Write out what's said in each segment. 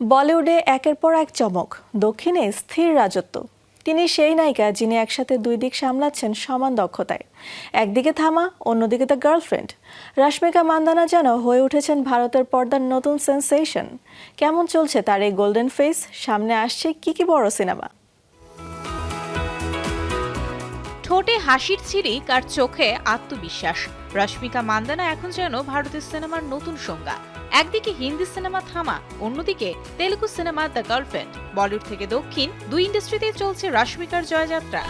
বলিউডে একের পর এক চমক, দক্ষিণে স্থির রাজত্ব। তিনি সেই নায়িকা যিনি একসাথে দুই দিক সামলাচ্ছেন সমান দক্ষতায়। একদিকে থামা, অন্যদিকে দ্য গার্লফ্রেন্ড রশ্মিকা মান্দানা যেন হয়ে উঠেছেন ভারতের পর্দার নতুন সেন্সেশন কেমন চলছে তার এই গোল্ডেন ফেস সামনে আসছে কি কি বড় সিনেমা ঠোঁটে হাসির ছিরিক আর চোখে আত্মবিশ্বাস। রশ্মিকা মান্দানা এখন যেন ভারতের সিনেমার নতুন সংজ্ঞা। একদিকে হিন্দি সিনেমা থামা, অন্যদিকে Telugu cinema the girlfriend. Bollywood থেকে দক্ষিণ, দুই ইন্ডাস্ট্রিতেই চলছে রাশ্মিকার জয়যাত্রা।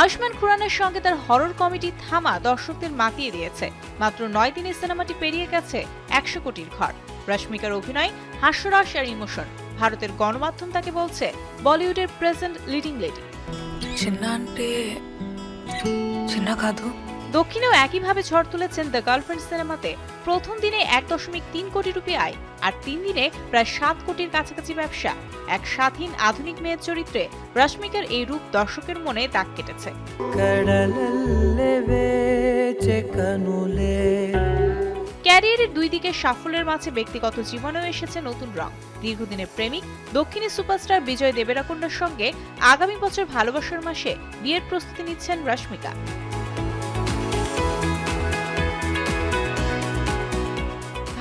আয়ুষ্মান খুরানের সঙ্গে তার হরর কমেডি থামা দর্শকদের মাতিয়ে দিয়েছে। মাত্র নয় দিনে সিনেমাটি পেরিয়ে গেছে একশো কোটির ঘর। রশ্মিকার অভিনয় হাস্যরস আর ইমোশন। ভারতের গণমাধ্যম তাকে বলছে, বলিউডের প্রেজেন্ট লিডিং লেডি। দক্ষিণেও একইভাবে ঝড় তুলেছেন দ্য গার্লফ্রেন্ড সিনেমাতে। প্রথম দিনে এক দশমিক তিন কোটি রুপি আয় আর তিন দিনে প্রায় সাত কোটির কাছাকাছি ব্যবসা। এক স্বাধীন আধুনিক মেয়ের চরিত্রে রশ্মিকার এই রূপ দর্শকের মনে দাগ কেটেছে। ক্যারিয়ারের দুই দিকে সাফল্যের মাঝে ব্যক্তিগত জীবনেও এসেছে নতুন রং। দীর্ঘদিনের প্রেমিক দক্ষিণী সুপারস্টার বিজয় দেবেরাকুণ্ডার সঙ্গে আগামী বছর ভালোবাসার মাসে বিয়ের প্রস্তুতি নিচ্ছেন রশ্মিকা।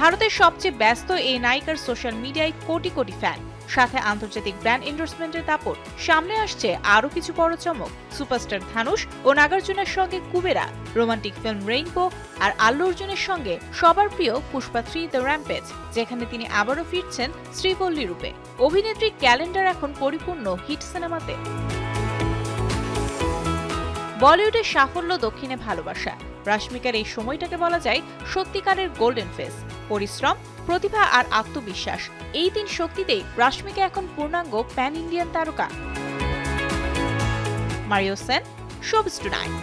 ভারতের সবচেয়ে ব্যস্ত এই নায়িকার সোশ্যাল মিডিয়ায় কোটি কোটি ফ্যান। সাথে আন্তর্জাতিক ব্র্যান্ড এন্ডোর্সমেন্টের দাপট। সামনে আসছে আরও কিছু বড় চমক, সুপারস্টার ধানুষ ও নাগার্জুনের সঙ্গে কুবেরা, রোমান্টিক ফিল্ম রেইনবো আর আল্লু অর্জুনের সঙ্গে সবার প্রিয় পুষ্পা থ্রি দ্য র্যাম্পেজ, যেখানে তিনি আবারও ফিরছেন শ্রীবল্লী রূপে। অভিনেত্রীর ক্যালেন্ডার এখন পরিপূর্ণ হিট সিনেমাতে। বলিউডের সাফল্য দক্ষিণে ভালোবাসা। রাশ্মিকার এই সময়টাকে বলা যায় সত্যিকারের গোল্ডেন ফেস। পরিশ্রম, প্রতিভা আর আত্মবিশ্বাস। এই তিন শক্তিতেই রাশ্মিকা এখন পূর্ণাঙ্গ প্যান ইন্ডিয়ান তারকা। Mario Sen showbiz tonight